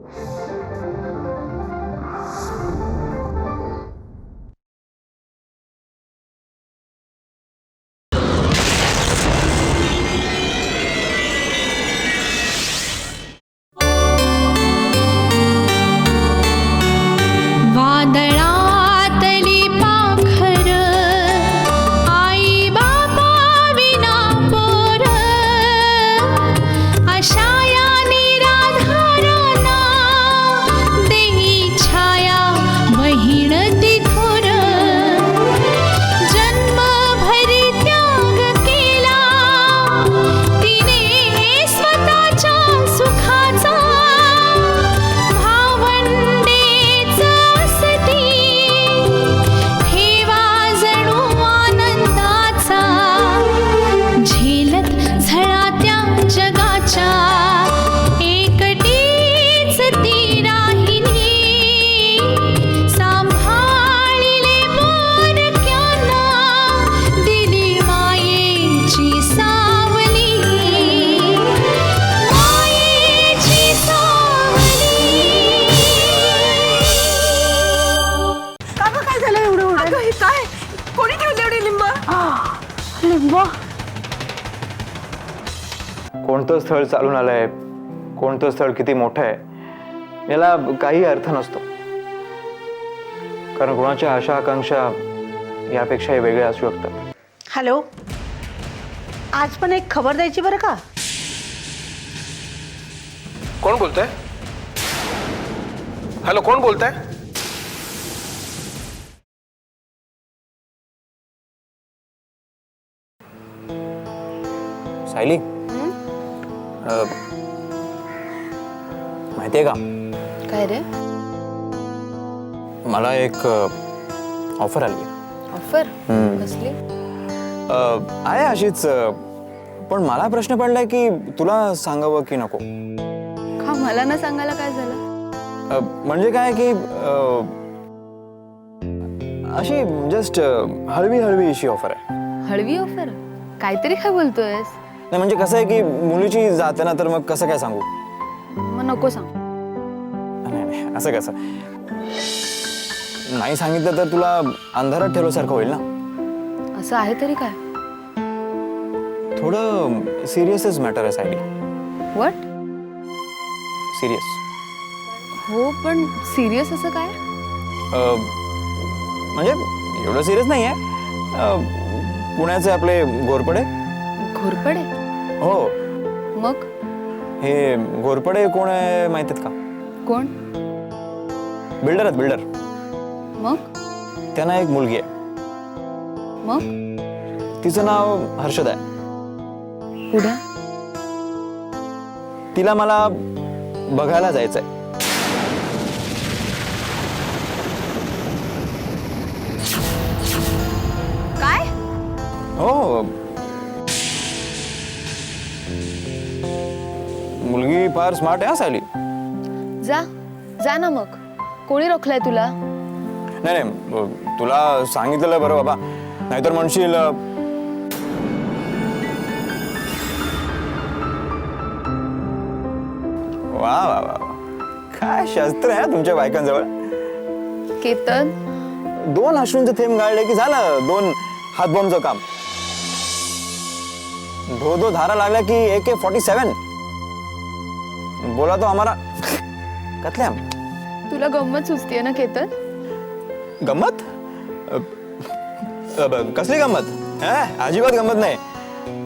you कोणतं स्थळ चालून आलंय? कोणतं स्थळ किती मोठं आहे? याला काही अर्थ नसतो. कारण कोणाच्या आशा आकांक्षा यापेक्षाही वेगळ्या असू शकतात. हॅलो? आज पण एक खबर द्यायची बरं का? कोण बोलतंय? हॅलो कोण बोलतंय? सायली? माहिती आहे का? काय रे? मला एक ऑफर आली. ऑफर हम्म. कसली? आहे अशीच अ, पण मला प्रश्न पडलाय की तुला सांगावं की नको? का मला न सांगायला काय झालं? अ, म्हणजे काय की अ, अशी जस्ट हळवी हळवी अशी ऑफर आहे. हळवी ऑफर काहीतरी काय बोलतोयस. नाही म्हणजे कसं आहे की मुलीची जाते ना तर मग कसं काय सांगू? मग नको सांग. नाही नाही असं कसं? नाही सांगितलं तर तुला अंधारात ठेवल्यासारखं होईल ना? असं आहे तरी काय? थोडं सिरियसच मॅटर आहे सायली. वट सिरियस हो पण सिरियस असं काय? म्हणजे एवढं सिरियस नाही आहे पुण्याचे आपले घोरपडे घोरपडे? हो. मग? हे घोरपडे कोण आहे माहीत आहेत का? कोण? बिल्डर आहेत बिल्डर. मग? त्यांना एक मुलगी आहे. मग? तिचं नाव हर्षद आहे. पुढे तिला मला बघायला जायचंय. काय फार स्मार्ट आहे हा सायली? जा जा ना मग. कोणी रोखलाय तुला? नाही नाही अ, तुला सांगितलेलं बरं बाबा. नाहीतर म्हणशील अ, वा वा वा वा. काय शस्त्र आहे हा तुमच्या बायकांजवळ? केतन? दोन अश्रूंचे थेंब गाळले की झालं दोन हातबॉम्बचं काम. धो धो धारा लागल्या की ए के फोर्टी सेवन बोला तो आम्हाला. कतल्या तुला गंमत सुचतीये ना केतन? गंमत? अ, ब- कसली गंमत? हं? अजिबात गंमत नाही.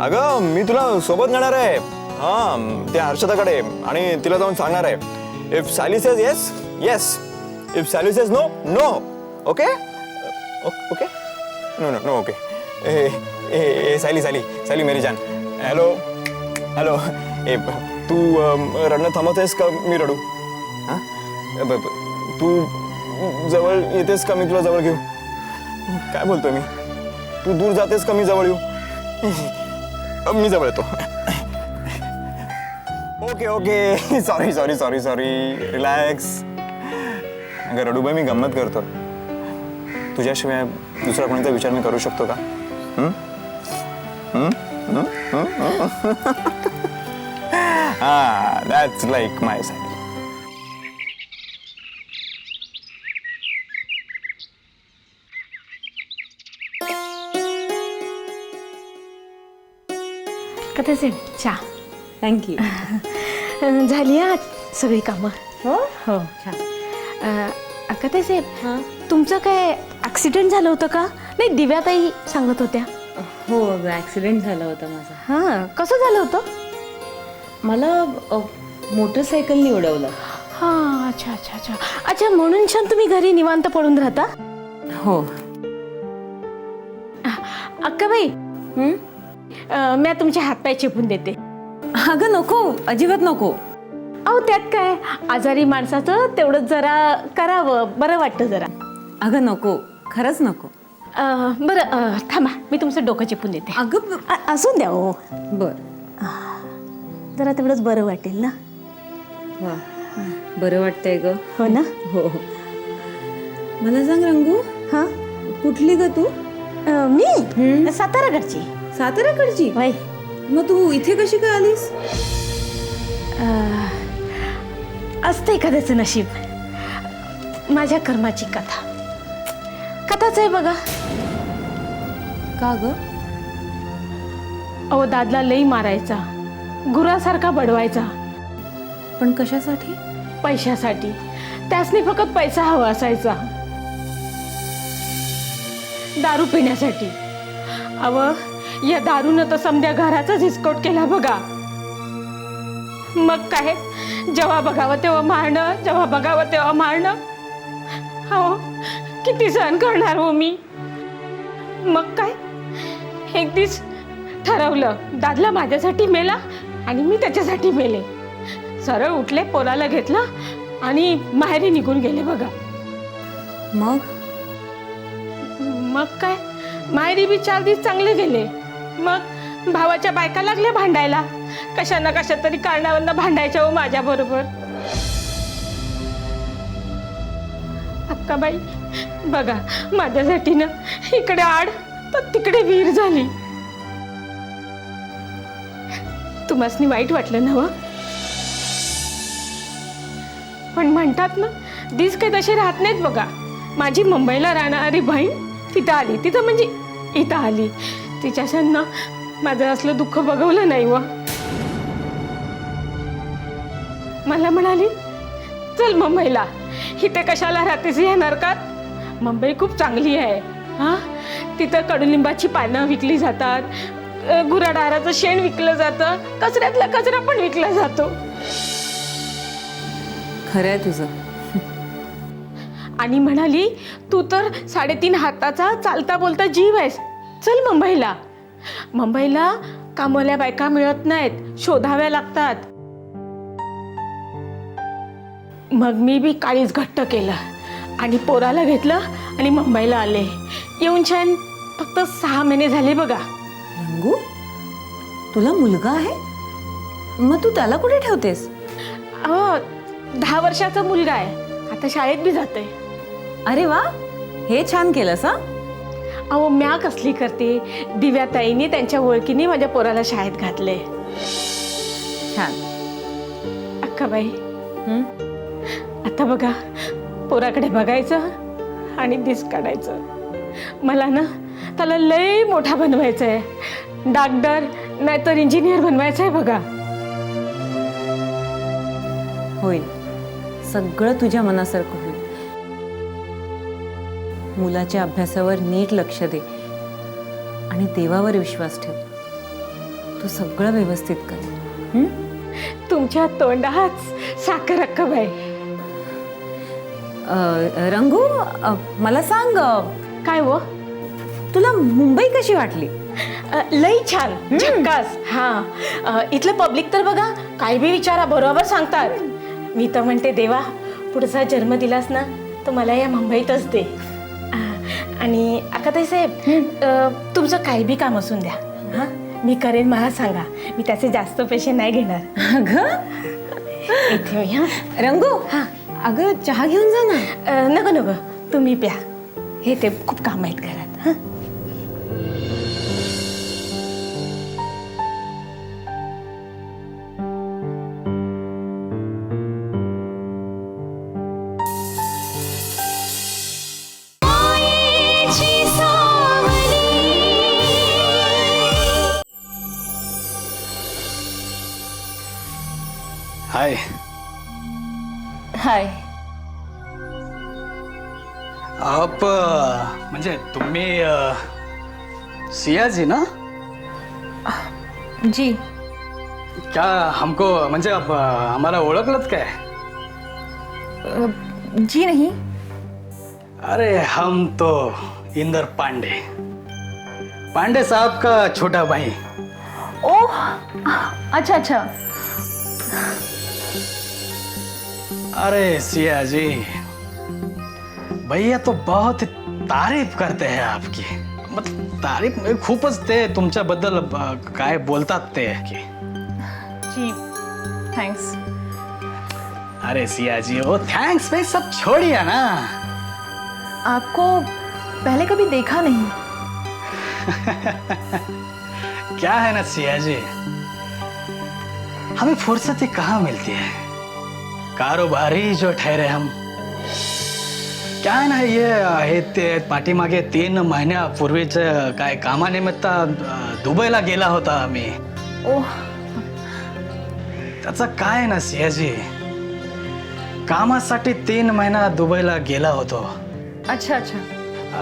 अगं मी तुला सोबत नेणार आहे. हा त्या हर्षदाकडे आणि तिला जाऊन सांगणार आहे. If Sally says yes yes if Sally says no no okay okay no no no okay ए ए सायली सायली सायली मेरी जान. हॅलो हॅलो ए तू रडणं थांबवतेस का? मी रडू. हां? तू जवळ येतेस का? मी तुला जवळ घेऊ. काय बोलतोय मी? तू दूर जातेस का? मी जवळ येऊ. मी जवळ येतो. Okay okay. Sorry sorry sorry sorry relax अगं रडूबाई मी गंमत करतो. तुझ्याशिवाय दुसरा कोणीचा विचार मी करू शकतो का? ah, that's like my side. कथा सेट चा थँक्यू झाली आज सगळी कामं? हो? हो कथा हां? तुमचं काय ॲक्सिडेंट झालं होतं का? नाही दिव्याताई सांगत होत्या. हो अगं ॲक्सिडेंट झालं होतं माझं. हां कसं झालं होतं? मला अ, मोटरसायकलनी उडवलं हां अच्छा अच्छा अच्छा. अच्छा म्हणून छान तुम्ही घरी निवांत पडून राहता? हो. अक्काबाई हं? अं, मी तुमचे हातपाय चेपून देते. अगं नको. अजिबात नको. अहो त्यात काय? आजारी माणसाचं तेवढंच जरा करावं. बरं वाटतं जरा. अगं नको. खरंच नको. अं, बरं अं, थांबा. मी तुमचं डोकं चेपून देते. अगं अ- असून द्या हो. बर. जरा तेवढंच बरं वाटेल ना? वा. बरं वाटतंय ग. हो ना? हो. मला सांग रंगू. हां? कुठली ग तू? अं, मी? साताराकडची. साताऱ्याकडची वय मग तू इथे कशी काय आलीस? असतं एखाद्याचं नशीब. माझ्या कर्माची कथा. कथाच आहे बघा. का ग? अहो दादला लई मारायचा. गुरासारखा बडवायचा. पण कशासाठी? पैशासाठी. त्यासनी फक्त पैसा हवा असायचा. दारू पिण्यासाठी. अव या दारूनं तर समध्या घराचाच हिसकोट केला बघा. मग काय? जेव्हा बघावं तेव्हा मारणं जेव्हा बघावं तेव्हा मारणं. हो किती सहन करणार हो मी? मग काय? एक दिस ठरवलं दादला माझ्यासाठी मेला आणि मी त्याच्यासाठी मेले. सरळ उठले पोराला घेतलं आणि माहेरी निघून गेले बघा. मग? मग काय? माहेरी बी चार दिवस चांगले गेले. मग भावाच्या बायका लागल्या भांडायला. कशा ना कशा तरी कारणावरनं भांडायच्या हो माझ्या बरोबर. अक्काबाई बघा माझ्यासाठी ना इकडे आड तर तिकडे वीर झाली. तुम्हासनी वाईट वाटलं ना पण म्हणतात ना दिस काही तसे राहत नाहीत बघा. माझी मुंबईला राहणारी बहीण तिथं आली. तिथं म्हणजे इथं आली. तिच्याशांना माझं असलं दुःख बघवलं नाही व. मला म्हणाली चल मुंबईला. इथे कशाला राहतेस या नरकात मुंबई खूप चांगली आहे. हा? तिथं कडुलिंबाची पानं विकली जातात. गुराढाराचं शेण विकलं जातं कचऱ्यातला कचरा पण विकला जातो. खरं आहे तुझं. आणि म्हणाली तू तर साडेतीन हाताचा चालता बोलता जीव आहेस. चल मुंबईला. मुंबईला कामवाल्या बायका मिळत नाहीत शोधाव्या लागतात. मग मी बी काळीच घट्ट केलं आणि पोराला घेतलं आणि मुंबईला आले. येऊन छान फक्त सहा महिने झाले बघा. रंगू? तुला मुलगा आहे? मग तू त्याला कुठे ठेवतेस? अहो दहा वर्षाचा मुलगा आहे. आता शाळेत बी जातोय. अरे वा हे छान केलंस हा? अहो म्या कसली करते? दिव्याताईने त्यांच्या ओळखीने माझ्या पोराला शाळेत घातले छान. अक्काबाई हं? आता बघा पोराकडे बघायचं आणि दिस काढायचं. मला ना त्याला लय मोठा बनवायचं आहे डॉक्टर नाहीतर इंजिनियर बनवायचं आहे बघा. होईल. सगळं तुझ्या मनासारखं होईल. मुलाच्या अभ्यासावर नीट लक्ष दे आणि देवावर विश्वास ठेव. तू सगळं व्यवस्थित कर. हं? तुमच्या तोंडात साखर अक्काबाई अ, रंगू अ, मला सांग अ, काय हो? तुला मुंबई कशी वाटली? अ, लई छान झक्कास. हा. अ, इथलं पब्लिक तर बघा काय बी विचारा बरोबर सांगतात. मी तर म्हणते देवा पुढचा जन्म दिलास ना तर मला या मुंबईतच दे. आणि अकाताई साहेब अ, तुमचं काही बी काम असून द्या. हा? मी करेन मला सांगा. मी त्याचे जास्त पैसे नाही घेणार. अगं? इथे मी हा. रंगू? हा. अगं चहा घेऊन जा ना. अ, नको नको. तुम्ही प्या. हे ते खूप काम आहेत घरात हां. सियाजी ना? जी। क्या हमको म्हणजे आप, अ, आम्हाला ओळखलत काय? जी नहीं। अरे हम तो इंदर पांडे। पांडे साहब का छोटा भाई। ओह अच्छा अच्छा। अरे सिया जी भैया तो बहुत तारीफ़ करते हैं आपकी। मतलब तारीफ़ खूपच ते तुमच्याबद्दल अ, काय बोलतात ते की? जी थैंक्स अरे सिया जी ओ थैंक्स भाई सब छोड़िए ना। आपको पहले कभी देखा नहीं? क्या है ना सिया जी? हमें फुर्सत ही कहाँ मिलती है? कारोबारी जो ठहरे हम क्या आहे ना ये हे ते पाठीमागे तीन महिन्यापूर्वीच काय कामानिमित्त अ, दुबईला गेला होता आम्ही. ओह. त्याचं काय ना सियाजी? कामासाठी तीन महिना दुबईला गेला होतो. अच्छा अच्छा.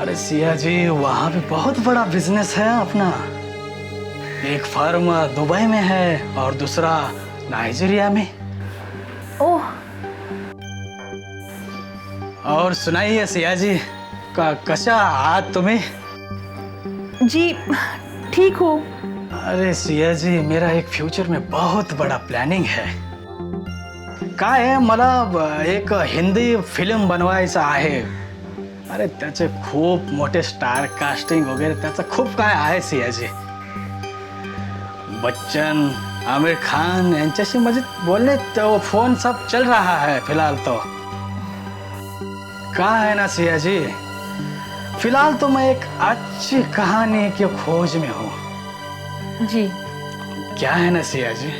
अरे सिया जी वहाँ भी बहुत बड़ा बिजनेस है अपना. एक फर्म दुबई में है और दूसरा नाइजीरिया में. ओह. और सुनाइए सिया जी का कशा आहात तुम्ही? जी ठीक हो। अरे सिया जी मेरा एक फ्यूचर में बहुत बड़ा प्लॅनिंग है। काय आहे मला एक हिंदी फ़िल्म बनवायचं आहे। अरे त्याचे खूप मोठे स्टार कास्टिंग वगैरे त्याचं खूप काय आहे सियाजी बच्चन आमिर खान यांच्याशी म्हणजे बोलने तो फ़ोन सब चल रहा है फ़िलहाल तो। क्या है ना सिया जी? फ़िलहाल तो मैं एक अच्छी कहानी की खोज में हूँ। जी। क्या है ना सिया जी?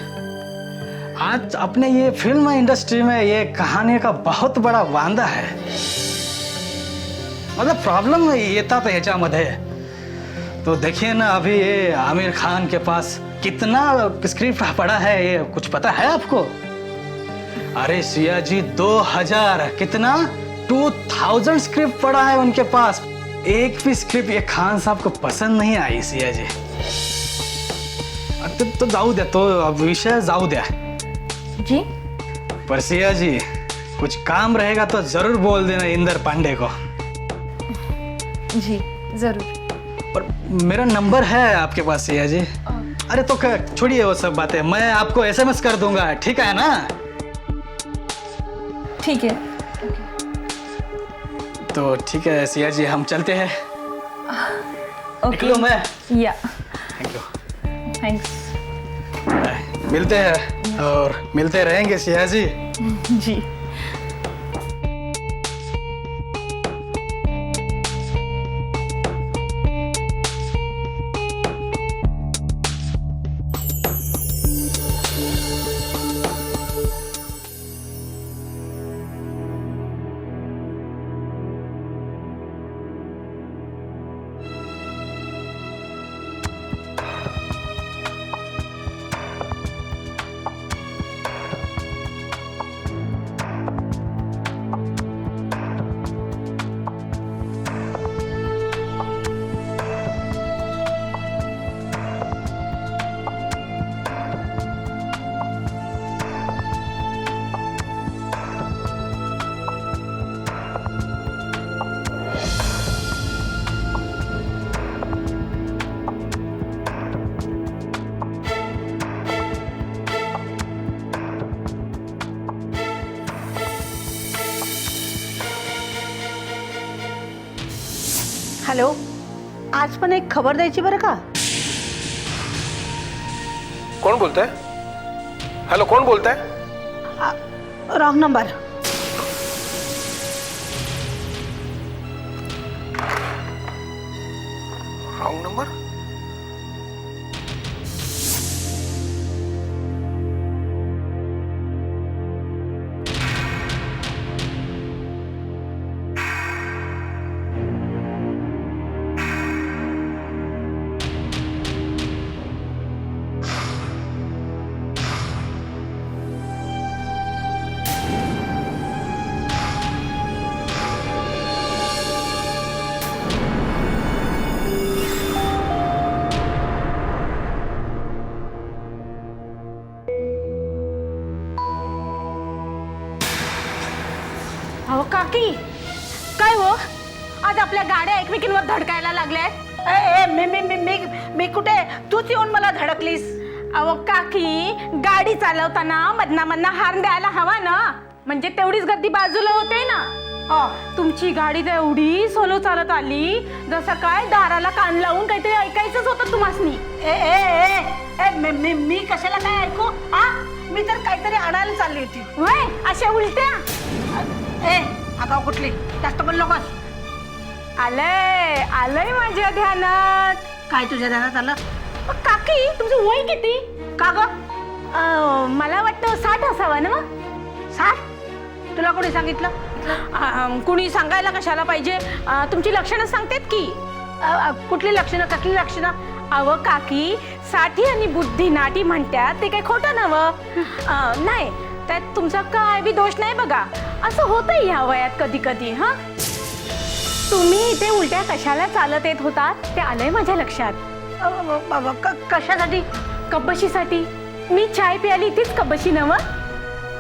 आज अपने ये फ़िल्म इंडस्ट्री में ये कहानी का बहुत बड़ा वांदा है। मतलब प्रॉब्लम ये तो येतात ह्याच्यामध्ये तो देखिए ना अभी ये आमिर खान के पास कितना स्क्रिप्ट पड़ा है ये कुछ पता है आपको? अरे सिया जी दो हज़ार कितना? टू थाउज़ेंड स्क्रिप्ट पड़ा है उनके पास। एक भी स्क्रिप्ट ये खान साहब को पसंद नहीं आई सिया जी। तो, तो जाऊ द्या तो विषय जाऊ द्या जी? पर सिया जी कुछ काम रहेगा तो ज़रूर बोल देना इंदर पांडे को। जी ज़रूर। पर मेरा नंबर है आपके पास सिया जी। अरे तो छोड़िए वो सब बातें मैं आपको एसएमएस कर दूँगा ठीक है ना? ठीक है। तो ठीक है सिया जी हम चलते हैं। निकलूं मैं। या। थैंक यू थैंक्स मिलते हैं और मिलते रहेंगे सिया जी। जी। आज पण एक खबर द्यायची बरं का? कोण बोलतंय? हॅलो कोण बोलतंय? रॉंग नंबर रॉंग नंबर अहो काकी! काय हो? आज आपल्या गाड्या एकमेकींवर धडकायला लागल्यात? ए, ए, मी मी मी मी मी कुठे? तूच येऊन मला धडकलीस. अहो काकी गाडी चालवताना मधना मधना हार्न द्यायला हवा ना? म्हणजे तेवढीच गर्दी बाजूला होते ना? हो तुमची गाडी तर एवढी सोलो चालत आली जसं काय दाराला कान लावून काहीतरी ऐकायचंच होतं तुम्हासनी. ए ए ए ए मी मी मी कशाला काय ऐकू? हा मी तर काहीतरी आणायला चालली होती. वय अशा उलट्या. ए आगाव कुठली? जास्त बोल नकोस. आलंय आलंय माझ्या ध्यानात. काय तुझ्या ध्यानात आलं? अ, काकी तुमचं वय किती? का ग? अ, मला वाटतं साठ असावा ना साठ? तुला कोणी सांगितलं? अ, कुणी सांगायला कशाला पाहिजे? अ, तुमची लक्षणं सांगतात की. अ, अ, कुठली लक्षणं? कसली लक्षणं? अव काकी साठी आणि बुद्धी नाटी म्हणतात ते काही खोटं नवं अ, नाही त्यात तुमचा काय बी दोष नाही बघा. असं होतंय ह्या वयात कधी कधी हा? तुम्ही इथे उलट्या कशाला चालत येत होतात? ते आलंय माझ्या लक्षात. अ, ब- ब- क- कशासाठी? कब्बशीसाठी. मी चाय प्याली तीच कब्बशी नवं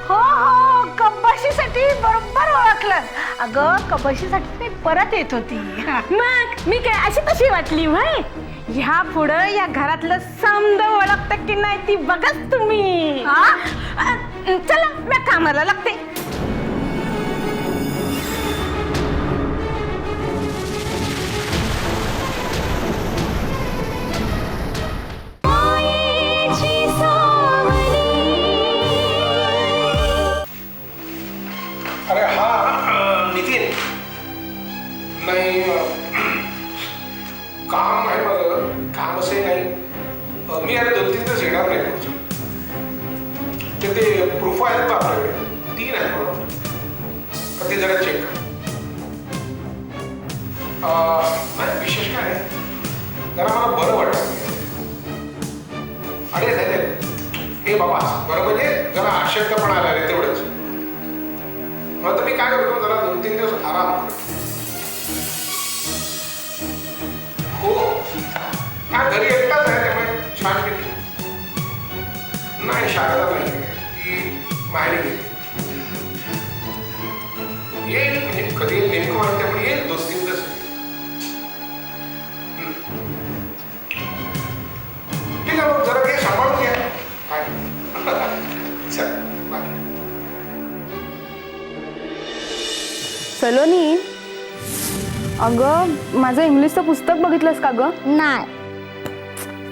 हो हो कपाशीसाठी बरोबर ओळखलं. अगं कपाशीसाठी मी परत येत होती. मग मी काय अशी तशी वाटली व्हय? ह्या पुढं या घरातलं समद ओळखतं की नाही ती बघच तुम्ही. हा? अ, चला मी कामाला लागते. अरे हा अं, नितीन. नाही अं, काम आहे माझं काम असे नाही. अं, मी अरे दोन तीन दिवस येणार नाही. ते ते प्रूफ आहेत का आपल्याकडे तीन आहेत बरोबर का ते जरा चेक कर नाही विशेष काय नाही जरा मला बरं वाटत अरे नाही नाही हे बाबा बरं म्हणजे जरा अशक्तपणा आला रे तेवढंच मग तर मी काय करतो जरा दोन तीन दिवस आराम करतो हो काय घरी एकटाच आहे त्यामुळे छान नाही शारदा नाही माहेरी गेली येईल म्हणजे कधी नेमकं माहिती येईल दोन तीन. ठीक आहे मग जरा घे सांभाळून घ्या काय चल बाय। सलोनी अगं माझं इंग्लिशचं पुस्तक बघितलंस का ग? नाही.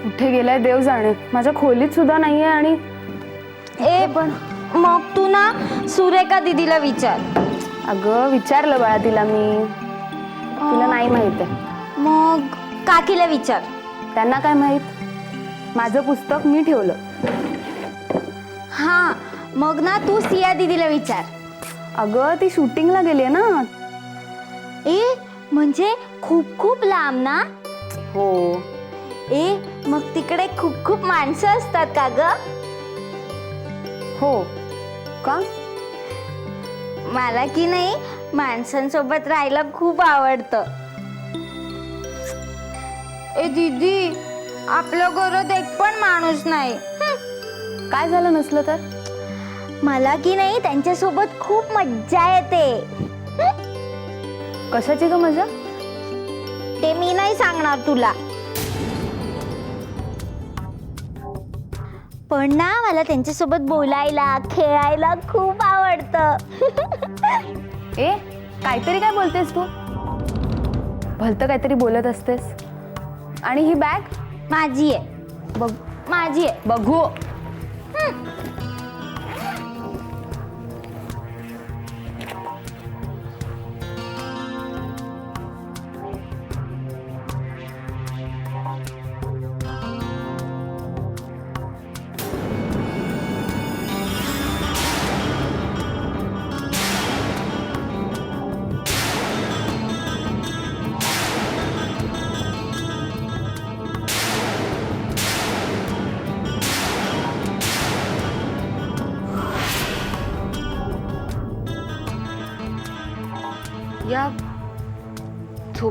कुठे गेलाय देव जाणे. माझ्या खोलीत सुद्धा नाहीये आणि ए पण मग तू ना सुरेखा दिदीला विचार. अगं विचारलं बाळा तिला मी. तिला नाही माहीत आहे. मग काकीला विचार. त्यांना काय माहीत? माझं पुस्तक मी ठेवलं. हा मग ना तू सिया दिदीला विचार. अगं ती शूटिंगला गेली ना. ए म्हणजे खूप खूप लांब ना? हो. ए मग तिकडे खूप खूप माणसं असतात का ग? हो. का? मला की नाही माणसांसोबत राहायला खूप आवडतं. ए दीदी आपल्या घरात एक पण माणूस नाही. काय झालं नसलं तर? मला की नाही त्यांच्यासोबत खूप मज्जा येते. कशाची ग मजा? ते मी नाही सांगणार तुला. पण ना मला त्यांच्यासोबत बोलायला खेळायला खूप आवडतं. ए काहीतरी काय बोलतेस तू? भलतं काहीतरी बोलत असतेस. आणि ही बॅग माझी आहे. बघ. माझी आहे. बघू.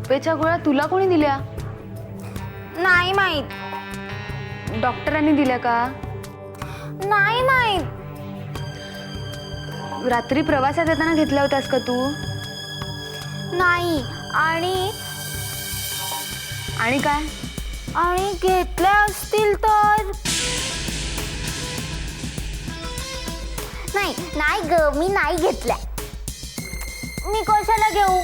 झोपेच्या गोळ्या तुला कोणी दिल्या? नाही माहीत. डॉक्टरांनी दिल्या का? नाही माहीत. रात्री प्रवासात येताना घेतल्या होत्यास का तू? नाही. आणि आणि काय? आणि घेतल्या असतील तर? नाही नाही ग मी नाही घेतल्या. मी कशाला घेऊ?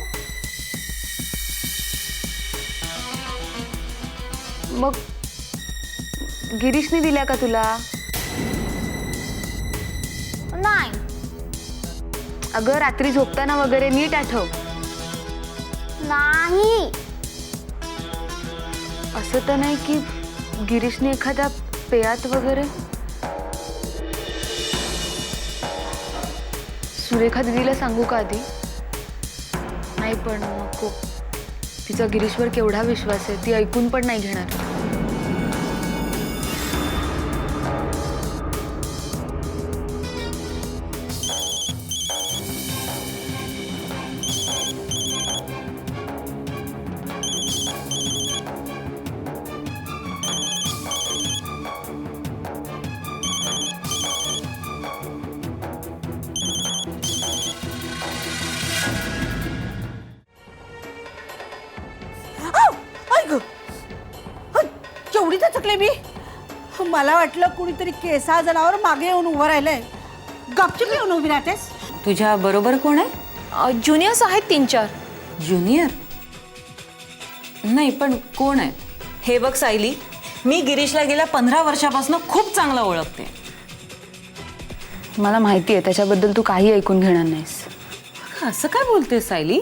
मग गिरीशने दिल्या का तुला? नाही. अगं रात्री झोपताना वगैरे नीट आठव. नाही. असं तर नाही की गिरीशने एखाद्या पेयात वगैरे सुरेखा दिदीला सांगू का आधी? नाही पण नको तिचा गिरीशवर केवढा विश्वास आहे ती ऐकून पण नाही घेणार. चकले मी? मला वाटलं कुणीतरी केसा जनावर मागे येऊन उभं राहिलंय. गपचिप येऊन उभी राहतेस. तुझ्या बरोबर कोण आहे? ज्युनियर्स आहेत तीन चार. ज्युनियर? नाही पण कोण आहे? हे बघ सायली मी गिरीशला गेल्या पंधरा वर्षापासून खूप चांगला ओळखते. मला माहिती आहे त्याच्याबद्दल तू काही ऐकून घेणार नाहीस. असं काय बोलते सायली?